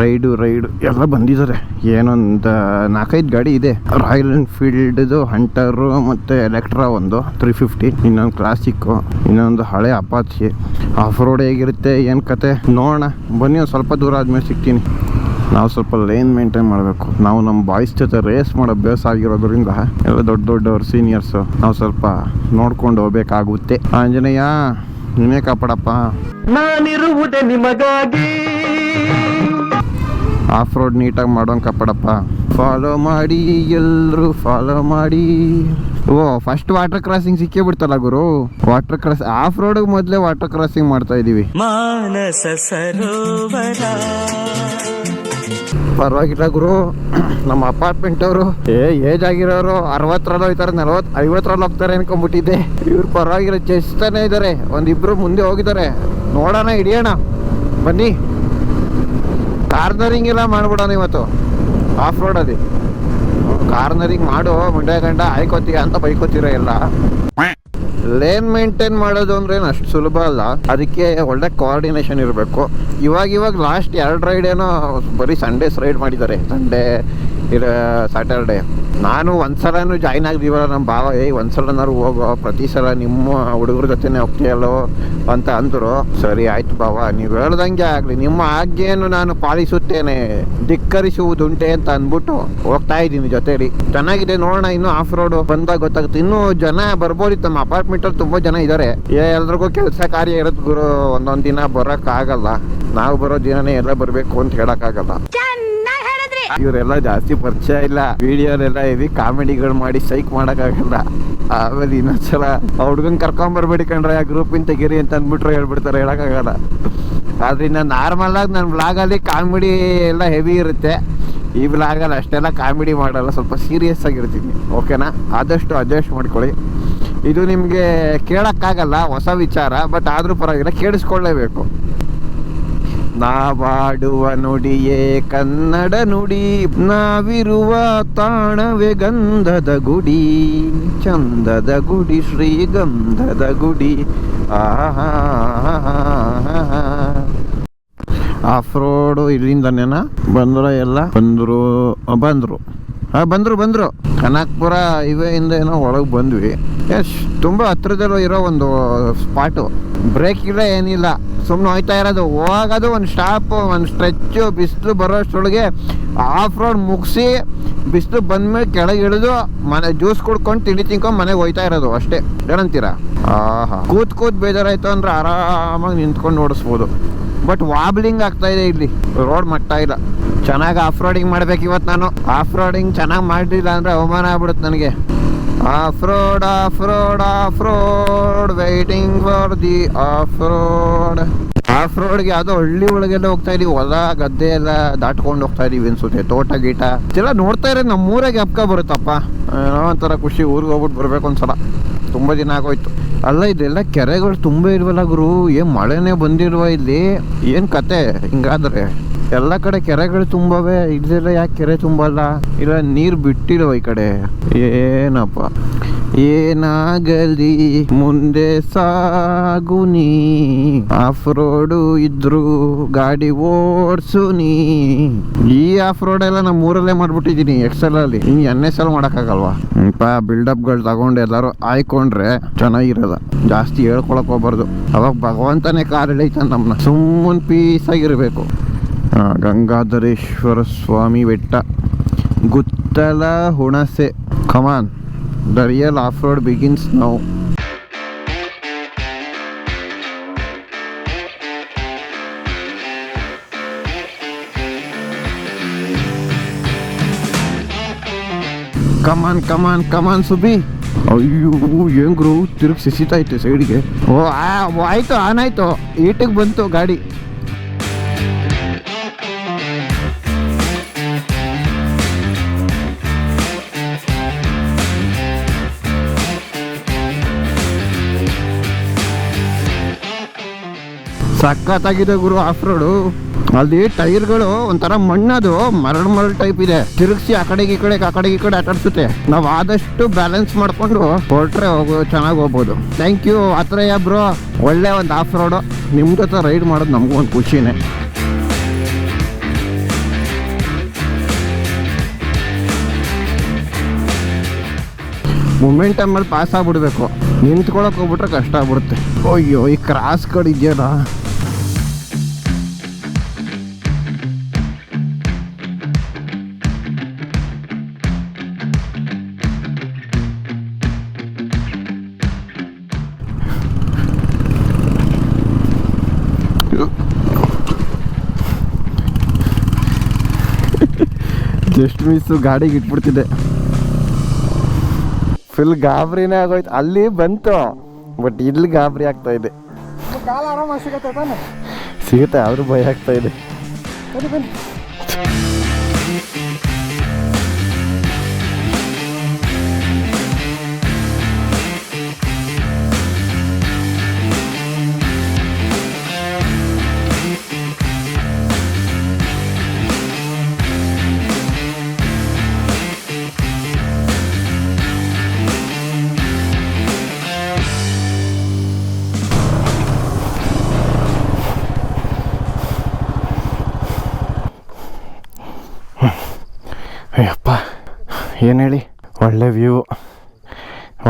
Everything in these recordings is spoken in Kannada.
ರೈಡು ರೈಡು ಎಲ್ಲ ಬಂದಿದ್ದಾರೆ. ಏನೊಂದು ನಾಲ್ಕೈದು ಗಾಡಿ ಇದೆ. ರಾಯಲ್ ಎನ್ಫೀಲ್ಡ್ದು ಹಂಟರು ಮತ್ತು ಎಲೆಕ್ಟ್ರಾ ಒಂದು ತ್ರೀ ಫಿಫ್ಟಿ ಇನ್ನೊಂದು ಕ್ಲಾಸಿಕ್ಕು ಇನ್ನೊಂದು ಹಳೆ ಅಪಾಚಿ ಆಫ್ ರೋಡ್ ಹೇಗಿರುತ್ತೆ, ಏನು ಕತೆ? ನೋಡೋಣ. ಬನ್ನಿ ಒಂದು ಸ್ವಲ್ಪ ದೂರ ಆದಮೇಲೆ ಸಿಗ್ತೀನಿ. ನಾವು ಸ್ವಲ್ಪ ಲೈನ್ ಮೇಂಟೈನ್ ಮಾಡಬೇಕು. ನಾವು ನಮ್ಮ ಬಾಯ್ಸ್ ಜೊತೆ ರೇಸ್ ಮಾಡೋ ಅಭ್ಯಾಸ ಆಗಿರೋದ್ರಿಂದ ಎಲ್ಲ ದೊಡ್ಡ ದೊಡ್ಡವ್ರು ಸೀನಿಯರ್ಸು ನಾವು ಸ್ವಲ್ಪ ನೋಡ್ಕೊಂಡು ಹೋಗ್ಬೇಕಾಗುತ್ತೆ. ಆಂಜನೇಯ, ನೀನೇ ಕಾಪಾಡಪ್ಪ. ನಾನಿರುವುದೇ ನಿಮಗಾಗಿ. ಆಫ್ ರೋಡ್ ನೀಟಾಗಿ ಮಾಡೋಂಗೆ ಕಪ್ಪಡಪ್ಪ ಫಾಲೋ ಮಾಡಿ ಎಲ್ಲರೂ ಫಾಲೋ ಮಾಡಿ. ಓ ಫಸ್ಟ್ ವಾಟರ್ ಕ್ರಾಸಿಂಗ್ ಸಿಕ್ಕೇ ಬಿಡ್ತಲ್ಲ ಗುರು. ವಾಟರ್ ಕ್ರಾಸ್ ಆಫ್ ರೋಡ್ ಮೊದಲೇ ವಾಟರ್ ಕ್ರಾಸಿಂಗ್ ಮಾಡ್ತಾ ಇದೀವಿ. ಮಾನಸ ಸರೋವರ. ಪರವಾಗಿಲ್ಲ ಗುರು. ನಮ್ಮ ಅಪಾರ್ಟ್ಮೆಂಟ್ ಅವರು ಏ ಏಜ್ ಆಗಿರೋರು ಅರವತ್ತರಲ್ಲಿ ಹೋಯ್ತಾರೆ ನಲವತ್ ಐವತ್ತರಲ್ಲಿ ಹೋಗ್ತಾರೆ ಅನ್ಕೊಂಡ್ಬಿಟ್ಟಿದ್ದೆ. ಇವ್ರು ಪರವಾಗಿಲ್ಲ ಚೆಸ್ತಾನೆ ಇದ್ದಾರೆ. ಒಂದಿಬ್ರು ಮುಂದೆ ಹೋಗಿದ್ದಾರೆ. ನೋಡೋಣ ಹಿಡಿಯೋಣ. ಬನ್ನಿ. ಕಾರ್ನರಿಂಗ್ ಎಲ್ಲ ಮಾಡ್ಬಿಡೋಣ ಇವತ್ತು. ಆಫ್ ರೋಡ್ ರೋಡಲ್ಲಿ ಕಾರ್ನರಿಂಗ್ ಮಾಡು, ಮುಂಡೆ ಗಂಡ ಆಯ್ಕೋತೀಯ ಅಂತ ಬೈಕೋತೀರ ಎಲ್ಲ. ಲೇನ್ ಮೇಂಟೈನ್ ಮಾಡೋದು ಅಂದ್ರೆ ಅಷ್ಟು ಸುಲಭ ಅಲ್ಲ. ಅದಕ್ಕೆ ಒಳ್ಳೆ ಕೋಆರ್ಡಿನೇಷನ್ ಇರಬೇಕು. ಇವಾಗ ಇವಾಗ ಲಾಸ್ಟ್ ಎರಡು ರೈಡ್ ಏನೋ ಬರೀ ಸಂಡೇಸ್ ರೈಡ್ ಮಾಡಿದ್ದಾರೆ. ಸಂಡೇ ಸ್ಯಾಟರ್ಡೇ ಸ್ಯಾಟರ್ಡೆ ನಾನು ಒಂದ್ಸಲನೂ ಜಾಯ್ನ್ ಆಗಿದ್ದೀವಲ್ಲ ನಮ್ಮ ಭಾವ, ಏಯ್ ಒಂದ್ಸಲನಾರು ಹೋಗೋ, ಪ್ರತಿ ಸಲ ನಿಮ್ಮ ಹುಡುಗರ ಜೊತೆನೇ ಹೋಗ್ತೀಯಲ್ಲೋ ಅಂತ ಅಂದರು. ಸರಿ, ಆಯ್ತು ಭಾವ, ನೀವು ಹೇಳ್ದಂಗೆ ಆಗಲಿ. ನಿಮ್ಮ ಆಜ್ಞೆಯನ್ನು ನಾನು ಪಾಲಿಸುತ್ತೇನೆ. ಧಿಕ್ಕರಿಸುವುದುಂಟೆ ಅಂತ ಅಂದ್ಬಿಟ್ಟು ಹೋಗ್ತಾ ಇದ್ದೀನಿ ಜೊತೆಲಿ. ಚೆನ್ನಾಗಿದೆ ನೋಡೋಣ, ಇನ್ನು ಆಫ್ ರೋಡ್ ಬಂದಾಗ ಗೊತ್ತಾಗುತ್ತೆ. ಇನ್ನು ಜನ ಬರ್ಬೋದಿತ್ತು ನಮ್ಮ ಅಪಾರ್ಟ್ಮೆಂಟ್ ಅಲ್ಲಿ ತುಂಬಾ ಜನ ಇದ್ದಾರೆ ಎಲ್ರಿಗೂ ಕೆಲಸ ಕಾರ್ಯ ಇರುತ್ತೆ ಗುರು, ಒಂದೊಂದ್ ದಿನ ಬರಕ್ ಆಗಲ್ಲ ನಾವು ಬರೋ ದಿನನೇ ಎಲ್ಲ ಬರಬೇಕು ಅಂತ ಹೇಳಕ್ ಇವರೆಲ್ಲ ಜಾಸ್ತಿ ಪರಿಚಯ ಇಲ್ಲ. ವಿಡಿಯೋಲೆಲ್ಲ ಇದೆ ಕಾಮಿಡಿಗಳು ಮಾಡಿ ಸೈಕ್ ಮಾಡಕ್ ಆಗಲ್ಲ ಆಮೇಲೆ ಇನ್ನೊಂದ್ಸಲ ಹುಡ್ಗನ್ ಕರ್ಕೊಂಡ್ ಬರ್ಬೇಡಿ ಕಣ್ರೆ, ಆ ಗ್ರೂಪಿನ ತೆಗೀರಿ ಅಂತ ಅಂದ್ಬಿಟ್ರೆ ಹೇಳ್ಬಿಡ್ತಾರೆ, ಹೇಳಕ್ಕಾಗಲ್ಲ. ಆದ್ರಿಂದ ನಾರ್ಮಲ್ ಆಗಿ ನನ್ನ ಬ್ಲಾಗಲ್ಲಿ ಕಾಮಿಡಿ ಎಲ್ಲ ಹೆವಿ ಇರುತ್ತೆ. ಈ ಬ್ಲಾಗಲ್ಲಿ ಅಷ್ಟೆಲ್ಲ ಕಾಮಿಡಿ ಮಾಡಲ್ಲ, ಸ್ವಲ್ಪ ಸೀರಿಯಸ್ ಆಗಿರ್ತೀನಿ. ಓಕೆನಾ ಆದಷ್ಟು ಅಡ್ಜಸ್ಟ್ ಮಾಡ್ಕೊಳ್ಳಿ. ಇದು ನಿಮಗೆ ಕೇಳಕ್ಕಾಗಲ್ಲ, ಹೊಸ ವಿಚಾರ ಬಟ್ ಆದ್ರೂ ಪರವಾಗಿಲ್ಲ, ಕೇಳಿಸ್ಕೊಳ್ಳೇಬೇಕು. ನಾವಾಡುವ ನುಡಿಯೇ ಕನ್ನಡ ನುಡಿ, ನಾವಿರುವ ತಾಣವೇ ಗಂಧದ ಗುಡಿ, ಚಂದದ ಗುಡಿ, ಶ್ರೀಗಂಧದ ಗುಡಿ. ಆಹಾ ಆಫ್ ರೋಡು ಇಲ್ಲಿಂದನೇನ? ಬಂದ್ರ ಎಲ್ಲ ಬಂದ್ರು ಬಂದ್ರು. ಹಾ, ಬಂದ್ರು ಬಂದ್ರು. ಕನಕ್ಪುರ ಇಂದ ಏನೋ ಒಳಗೆ ಬಂದ್ವಿ. ಎಸ್, ತುಂಬ ಹತ್ರದಲ್ಲೂ ಇರೋ ಒಂದು ಸ್ಪಾಟು. ಬ್ರೇಕ್ ಇಲ್ಲ ಏನಿಲ್ಲ. ಸುಮ್ಮನೆ ಹೋಯ್ತಾ ಇರೋದು. ಹೋಗೋದು ಒಂದು ಸ್ಟಾಪ್ ಒಂದು ಸ್ಟ್ರೆಚ್ಚು ಬಿಸಿಲು ಬರೋಷ್ಟೊಳಗೆ ಆಫ್ ರೋಡ್ ಮುಗಿಸಿ, ಬಿಸಿಲು ಬಂದ್ಮೇಲೆ ಕೆಳಗೆ ಇಳಿದು ಮನೆ ಜ್ಯೂಸ್ ಕುಡ್ಕೊಂಡು ತಿಂಡಿ ತಿನ್ಕೊಂಡು ಮನೆಗೆ ಹೋಯ್ತಾ ಇರೋದು ಅಷ್ಟೇ. ಏನಂತೀರಾ? ಆಹಾ. ಕೂತ್ ಕೂತ್ ಬೇಜಾರಾಯ್ತು ಅಂದ್ರೆ ಆರಾಮಾಗಿ ನಿಂತ್ಕೊಂಡು ಓಡಿಸ್ಬೋದು. ಬಟ್ ವಾಬ್ಲಿಂಗ್ ಆಗ್ತಾ ಇದೆ ಇಲ್ಲಿ. ರೋಡ್ ಮಟ್ಟ ಇಲ್ಲ. ಚೆನ್ನಾಗಿ ಆಫ್ ರೋಡಿಂಗ್ ಮಾಡ್ಬೇಕು ಇವತ್ತು ನಾನು. ಆಫ್ ರೋಡಿಂಗ್ ಚೆನ್ನಾಗಿ ಮಾಡಲಿಲ್ಲ ಅಂದ್ರೆ ಅವಮಾನ ಆಗ್ಬಿಡುತ್ತೆ ನನಗೆ. Off road off road off road waiting for the off road of ರೋಡ್ಗೆ ಯಾವುದೋ ಹಳ್ಳಿ ಒಳಗೆಲ್ಲ ಹೋಗ್ತಾ ಇದೀವಿ. ಹೊಲ, ಗದ್ದೆ ಎಲ್ಲ ದಾಟ್ಕೊಂಡು ಹೋಗ್ತಾ ಇದೀವಿ ಅನ್ಸುತ್ತೆ. ತೋಟ, ಗೀಟ. ಇದೆಲ್ಲ ನೋಡ್ತಾ ಇರೋದು ನಮ್ಮ ಹಬ್ಕ ಬರುತ್ತಪ್ಪ. ಏನೋ ಒಂಥರ ಖುಷಿ. ಊರಿಗೆ ಹೋಗ್ಬಿಟ್ಟು ಬರ್ಬೇಕು ಒಂದ್ಸಲ. ತುಂಬ ದಿನ ಆಗೋಯ್ತು. ಅಲ್ಲ ಇದೆಲ್ಲ ಕೆರೆಗಳು ತುಂಬ ಇಲ್ವಲ್ಲ ಗುರು. ಏನ್ ಮಳೆನೇ ಬಂದಿರುವ ಇಲ್ಲಿ? ಏನ್ ಕತೆ? ಹಿಂಗಾದ್ರೆ. ಎಲ್ಲ ಕಡೆ ಕೆರೆಗಳು ತುಂಬವೆ. ಇದೆಲ್ಲ ಯಾಕೆ ಕೆರೆ ತುಂಬಲ್ಲ? ಇಲ್ಲ, ನೀರು ಬಿಟ್ಟಿಲ್ವ ಈ ಕಡೆ? ಏನಪ್ಪ? ಏನಾಗಲಿ? ಮುಂದೆ ಸಾಗು ನೀ. ಆಫ್ ರೋಡು ಇದ್ರು ಗಾಡಿ ಓಡ್ಸು ನೀ. ಈ ಆಫ್ ರೋಡ್ ಎಲ್ಲ ನಮ್ಮ ಊರಲ್ಲೇ ಮಾಡ್ಬಿಟ್ಟಿದೀನಿ ಎಕ್ಸೆಲ್ ಅಲ್ಲಿ. ಇನ್ ಎನ್ ಎಸ್ ಎಲ್ ಮಾಡಕ್ಕಾಗಲ್ವಾ? ಬಿಲ್ಡಪ್ಗಳು ತಗೊಂಡು ಎಲ್ಲಾರು ಆಯ್ಕೊಂಡ್ರೆ ಚೆನ್ನಾಗಿರೋದ. ಜಾಸ್ತಿ ಹೇಳ್ಕೊಳಕ್ ಹೋಗ್ಬಾರ್ದು. ಅವಾಗ ಭಗವಂತನೇ ಕಾರ್ ಎಳೀತಾನೆ ನಮ್ಮನ್ನ ಸುಮ್ಮನೆ ಪೀಸ್ ಆಗಿರ್ಬೇಕು. ಗಂಗಾಧರೇಶ್ವರ ಸ್ವಾಮಿ ಬೆಟ್ಟ. Guttala Hunase. Come on the real off road begins now come on come on come on Subi ಅಯ್ಯೋ ಹೆಂಗ್ರು ಗುರು ತಿರುಗಿ ಸಿಸಿತೈತೆ ಸೈಡ್ಗೆ ಓ, ಆಯ್ತು ಆನ್ ಆಯ್ತು. ಈಟಿಗೆ ಬಂತು ಗಾಡಿ. ಸಖತ್ತಾಗಿದೆ ಗುರು ಆಫ್ ರೋಡು ಅಲ್ಲಿ ಟೈರ್ಗಳು ಒಂಥರ ಮಣ್ಣದು, ಮರಳು ಮರಳು ಟೈಪ್ ಇದೆ. ತಿರುಗಿಸಿ ಆ ಕಡೆಗೆ ಈ ಕಡೆಗೆ, ಆ ಕಡೆಗೆ ಈ ಕಡೆ ಆಟಾಡ್ಸುತ್ತೆ. ನಾವು ಆದಷ್ಟು ಬ್ಯಾಲೆನ್ಸ್ ಮಾಡ್ಕೊಂಡು ಹೊರಟ್ರೆ ಹೋಗೋ, ಚೆನ್ನಾಗಿ ಹೋಗ್ಬೋದು. ಥ್ಯಾಂಕ್ ಯು ಆ ಬ್ರೋ ಒಳ್ಳೆ ಒಂದು ಆಫ್ ರೋಡು ನಿಮ್ಮ ಜೊತೆ ರೈಡ್ ಮಾಡೋದು ನಮಗೂ ಒಂದು ಖುಷಿನೇ. ಆಮೇಲೆ ಪಾಸ್ ಆಗ್ಬಿಡ್ಬೇಕು. ನಿಂತ್ಕೊಳಕ್ ಹೋಗ್ಬಿಟ್ರೆ ಕಷ್ಟ ಆಗ್ಬಿಡುತ್ತೆ. ಅಯ್ಯೋ, ಈ ಕ್ರಾಸ್ ಕಡ್ ಇದೆಯಲ್ಲ ಮಿಸ್ಸು ಗಾಡಿಗೆ ಇಟ್ಬಿಡ್ತಿದ್ದೆ. ಫುಲ್ ಗಾಬರಿನೇ ಆಗೋಯ್ತು. ಅಲ್ಲಿ ಬಂತು. ಬಟ್ ಇಲ್ಲಿ ಗಾಬರಿ ಆಗ್ತಾ ಇದೆ. ಸಿಗುತ್ತೆ ಆದ್ರೂ ಭಯ ಆಗ್ತಾ ಇದೆ. ಅಯ್ಯಪ್ಪ, ಏನು ಹೇಳಿ? ಒಳ್ಳೆ ವ್ಯೂ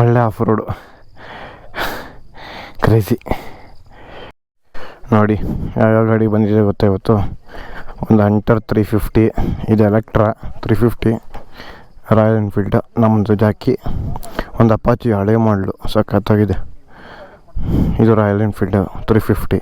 ಒಳ್ಳೆ ಆಫ್ ರೋಡು ಕ್ರೇಜಿ ನೋಡಿ, ಯಾವ್ಯಾವ ಗಾಡಿ ಬಂದಿದೆ ಗೊತ್ತಾ ಇವತ್ತು? ಒಂದು ಅಂಟರ್ ತ್ರೀ ಫಿಫ್ಟಿ ಇದು Electra three fifty Royal Enfield ನಮ್ಮದು ಜಾಕಿ ಒಂದು ಅಪಾಚಿ ಹಳೆ ಮಾಡಲು ಸಖತ್ತಾಗಿದೆ. ಇದು ರಾಯಲ್ ಎನ್ಫೀಲ್ಡ್ ತ್ರೀ ಫಿಫ್ಟಿ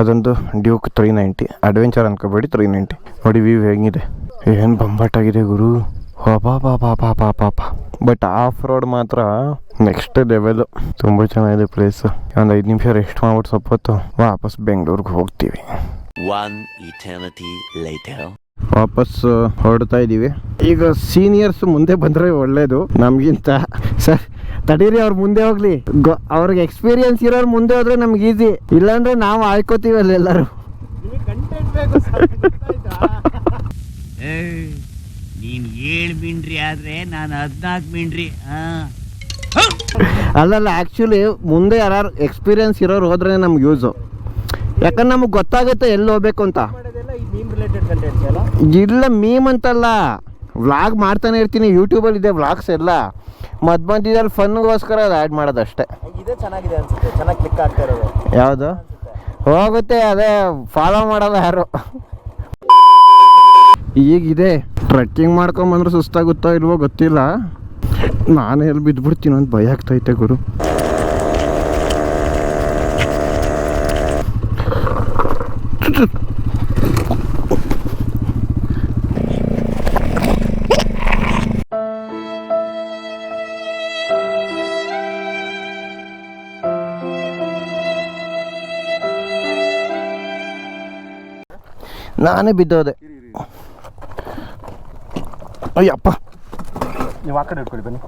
ಅದೊಂದು ಡ್ಯೂಕ್ ತ್ರೀ ನೈಂಟಿ ಅಡ್ವೆಂಚರ್ ಅನ್ಕೋಬೇಡಿ ತ್ರೀ ನೈಂಟಿ ನೋಡಿ ವ್ಯೂ ಹೇಗಿದೆ. ಏನು ಆಗಿದೆ ಗುರು? ಬಾ ಬಾ ಬಾ ಬಾ ಬಾ ಬಾ ಬಾ. ಬಟ್ ಆಫ್ ರೋಡ್ ಮಾತ್ರ ನೆಕ್ಸ್ಟ್ ಲೆವೆಲು ತುಂಬ ಚೆನ್ನಾಗಿದೆ ಪ್ಲೇಸ್ ಒಂದು ಐದು ನಿಮಿಷ ರೆಸ್ಟ್ ಮಾಡ್ಬಿಟ್ಟು ಸ್ವಲ್ಪ ಹೊತ್ತು ವಾಪಸ್ ಬೆಂಗಳೂರಿಗೆ ಹೋಗ್ತೀವಿ. One eternity later. ವಾಪಸ್ ಹೊರಡ್ತಾ ಇದ್ದೀವಿ ಈಗ ಸೀನಿಯರ್ಸ್ ಮುಂದೆ ಬಂದರೆ ಒಳ್ಳೇದು. ನಮಗಿಂತ ಸರ್ ತಡೀರಿ ಅವ್ರು ಮುಂದೆ ಹೋಗ್ಲಿ. ಗೊ ಅವ್ರಿಗೆ ಎಕ್ಸ್ಪೀರಿಯನ್ಸ್ ಇರೋರು ಮುಂದೆ ಹೋದ್ರೆ ನಮ್ಗೆ ಈಸಿ ಇಲ್ಲಾಂದ್ರೆ ನಾವು ಆಯ್ಕೋತೀವಿ ಅಲ್ಲಿ ಎಲ್ಲರೂ ನೀನ್ ಏಳ್ ಮಿಂಡ್ರಿ ಆದ್ರೆ ನಾನು ಹದ್ನಾಲ್ಕು ಮಿಂಡ್ರಿ ಹಾ ಅಲ್ಲಲ್ಲ ಆ್ಯಕ್ಚುಲಿ ಮುಂದೆ ಯಾರು ಎಕ್ಸ್ಪೀರಿಯನ್ಸ್ ಇರೋರು ಹೋದ್ರೆ ನಮ್ಗೆ ಯೂಸು ಯಾಕಂದ್ರೆ ನಮಗೆ ಗೊತ್ತಾಗುತ್ತೆ ಎಲ್ಲಿ ಹೋಗ್ಬೇಕು ಅಂತ. ಇಲ್ಲ ಮೀಮ್ ಅಂತಲ್ಲ. ವ್ಲಾಗ್ ಮಾಡ್ತಾನೆ ಇರ್ತೀನಿ ಯೂಟ್ಯೂಬಲ್ಲಿ ಇದೆ ವ್ಲಾಗ್ಸ್ ಎಲ್ಲ. ಮಧ್ಯ ಮಧ್ಯದಲ್ಲಿ ಫನ್ಗೋಸ್ಕರ ಅದು ಆ್ಯಡ್ ಮಾಡೋದಷ್ಟೇ. ಇದೇ ಚೆನ್ನಾಗಿದೆ ಅನ್ಸುತ್ತೆ ಚೆನ್ನಾಗಿ ಕ್ಲಿಕ್ ಆಗ್ತಾ ಯಾವುದು? ಹೋಗುತ್ತೆ ಅದೇ ಫಾಲೋ ಮಾಡೋಲ್ಲ ಯಾರು? ಈಗಿದೆ. ಟ್ರೆಕ್ಕಿಂಗ್ ಮಾಡ್ಕೊಂಬಂದ್ರೆ ಸುಸ್ತಾಗುತ್ತೋ ಇಲ್ವೋ ಗೊತ್ತಿಲ್ಲ. ನಾನು ಎಲ್ಲಿ ಬಿದ್ದುಬಿಡ್ತೀನಿ ಅಂತ ಭಯ ಆಗ್ತೈತೆ ಗುರು. ನಾನೇ ಬಿದ್ದೋದೆ. ಅಯ್ಯಪ್ಪ ನೀವು ಆ ಕಡೆ ಇಟ್ಕೊಳ್ಳಿ ಬನ್ನಿ.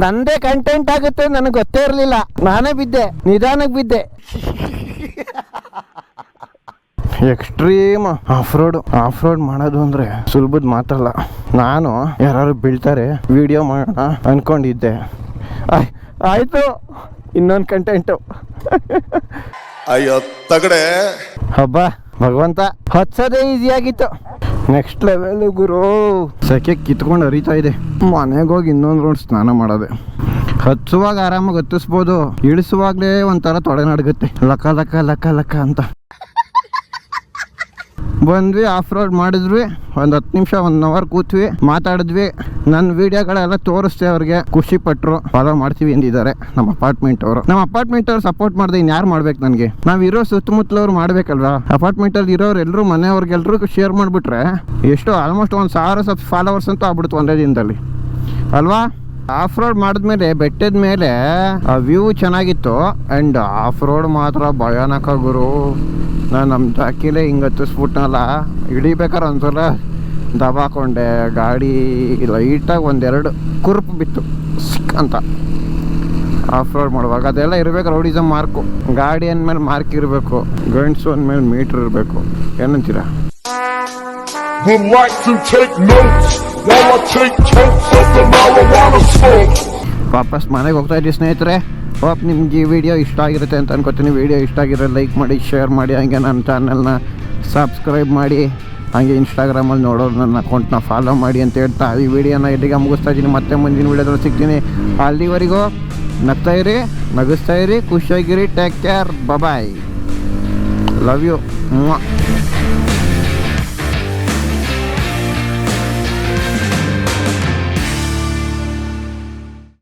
ನಂದೇ ಕಂಟೆಂಟ್ ಆಗುತ್ತೆ ನನಗೆ ಗೊತ್ತೇ ಇರಲಿಲ್ಲ. ನಾನೇ ಬಿದ್ದೆ ನಿಧಾನಕ್ಕೆ ಬಿದ್ದೆ. Extreme off road off road ಮಾಡೋದು ಅಂದ್ರೆ ಸುಲಭದ ಮಾತಲ್ಲ ನಾನು ಯಾರು ಬೀಳ್ತಾರೆ ವಿಡಿಯೋ ಮಾಡೋಣ ಅನ್ಕೊಂಡಿದ್ದೆ. ಆಯ್- ಆಯ್ತು. ಇನ್ನೊಂದು ಕಂಟೆಂಟು ಅಯ್ಯೋ ತಗಡೆ. ಹಬ್ಬ ಭಗವಂತ ಹಚ್ಚೋದೇ ಈಸಿ ಆಗಿತ್ತು. ನೆಕ್ಸ್ಟ್ ಲೆವೆಲ್ ಗುರು. ಸೆಕೆ ಕಿತ್ಕೊಂಡು ಹರಿತಾ ಇದೆ. ಮನೆಗೆ ಹೋಗಿ ಇನ್ನೊಂದು ರೌಂಡ್ ಸ್ನಾನ ಮಾಡೋದೆ. ಹಚ್ಚುವಾಗ ಆರಾಮಾಗಿ ಹತ್ತಿಸ್ಬೋದು. ಇಳಿಸುವಾಗಲೇ ಒಂಥರ ತೊಡೆ ನಡ್ಗುತ್ತೆ. ಲಕ ಲಕ ಲಕ ಲಕ ಅಂತ. ಬಂದ್ವಿ ಆಫ್ ರೋಡ್ ಮಾಡಿದ್ವಿ, ಒಂದು ಹತ್ತು ನಿಮಿಷ ಒನ್ ಅವರ್ ಕೂತ್ವಿ, ಮಾತಾಡಿದ್ವಿ. ನನ್ನ ವಿಡಿಯೋಗಳೆಲ್ಲ ತೋರಿಸ್ತೇವೆ ಅವ್ರಿಗೆ. ಖುಷಿ ಪಟ್ರು ಫಾಲೋ ಮಾಡ್ತೀವಿ ಎಂದಿದ್ದಾರೆ ನಮ್ಮ ಅಪಾರ್ಟ್ಮೆಂಟ್ ಅವರು. ನಮ್ಮ ಅಪಾರ್ಟ್ಮೆಂಟ್ ಅವ್ರು ಸಪೋರ್ಟ್ ಮಾಡ್ದೆ ಇನ್ಯಾರು ಮಾಡ್ಬೇಕು ನನಗೆ? ನಾವು ಇರೋ ಸುತ್ತಮುತ್ತಲವ್ರು ಮಾಡ್ಬೇಕಲ್ವಾ? ಅಪಾರ್ಟ್ಮೆಂಟಲ್ಲಿ ಇರೋರು ಎಲ್ಲರೂ ಮನೆಯವ್ರಿಗೆಲ್ರಿಗೂ ಶೇರ್ ಮಾಡಿಬಿಟ್ರೆ, ಎಷ್ಟು ಆಲ್ಮೋಸ್ಟ್ ಒಂದು ಸಾವಿರ ಸಬ್ ಫಾಲೋವರ್ಸ್ ಅಂತೂ ಆಗ್ಬಿಡ್ತು ಒಂದೇ ದಿನದಲ್ಲಿ. ಅಲ್ವಾ? ಆಫ್ ರೋಡ್ ಮಾಡಿದ್ಮೇಲೆ, ಬೆಟ್ಟದ ಮೇಲೆ ವ್ಯೂ ಚೆನ್ನಾಗಿತ್ತು. ಆ್ಯಂಡ್ ಆಫ್ ರೋಡ್ ಮಾತ್ರ ಭಯಾನಕ ಗುರು. ನಾನು ನಮ್ಮ ಜಾಕಿಲೇ ಹಿಂಗೆ ಹತ್ತಿಸ್ಬಿಟ್ನಲ್ಲ ಇಳಿಬೇಕಾದ್ರೆ ಒಂದ್ಸಲ ದಬಾಕೊಂಡೆ. ಗಾಡಿ ಲೈಟಾಗಿ ಒಂದೆರಡು ಕುರುಪು ಬಿತ್ತು. ಸಿಕ್ ಅಂತ. ಆಫ್ ರೋಡ್ ಮಾಡುವಾಗ ಅದೆಲ್ಲ ಇರಬೇಕು ರೌಡಿಸಮ್ ಮಾರ್ಕು. ಗಾಡಿ ಅಂದಮೇಲೆ ಮಾರ್ಕ್ ಇರಬೇಕು ಗಂಡ್ಸು ಅಂದಮೇಲೆ ಮೀಟ್ರ್ ಇರಬೇಕು. ಏನಂತೀರಾ. ವಾಪಸ್ ಮನೆಗೆ ಹೋಗ್ತಾ ಇದ್ದೀವಿ ಸ್ನೇಹಿತರೆ. ಹೋಪ್ ನಿಮ್ಗೆ ಈ ವಿಡಿಯೋ ಇಷ್ಟ ಆಗಿರುತ್ತೆ ಅಂತ ಅನ್ಕೋತೀನಿ. ವಿಡಿಯೋ ಇಷ್ಟ ಆಗಿರೋ ಲೈಕ್ ಮಾಡಿ ಶೇರ್ ಮಾಡಿ. ಹಂಗೆ ನನ್ನ ಚಾನಲ್ನ ಸಬ್ಸ್ಕ್ರೈಬ್ ಮಾಡಿ. ಹಾಗೆ ಇನ್ಸ್ಟಾಗ್ರಾಮಲ್ಲಿ ನೋಡೋರು ನನ್ನ ಅಕೌಂಟ್ನ ಫಾಲೋ ಮಾಡಿ ಅಂತ ಹೇಳ್ತಾ ಈ ವಿಡಿಯೋನ ಇಲ್ಲಿಗೆ ಮುಗಿಸ್ತಾ ಇದ್ದೀನಿ. ಮತ್ತೆ ಮುಂದಿನ ವಿಡಿಯೋದಲ್ಲಿ ಸಿಗ್ತೀನಿ. ಅಲ್ಲಿವರೆಗೂ ನಗ್ತಾ ಇರಿ, ನಗಿಸ್ತಾ ಇರಿ. ಖುಷಿಯಾಗಿರಿ. Take care bye love you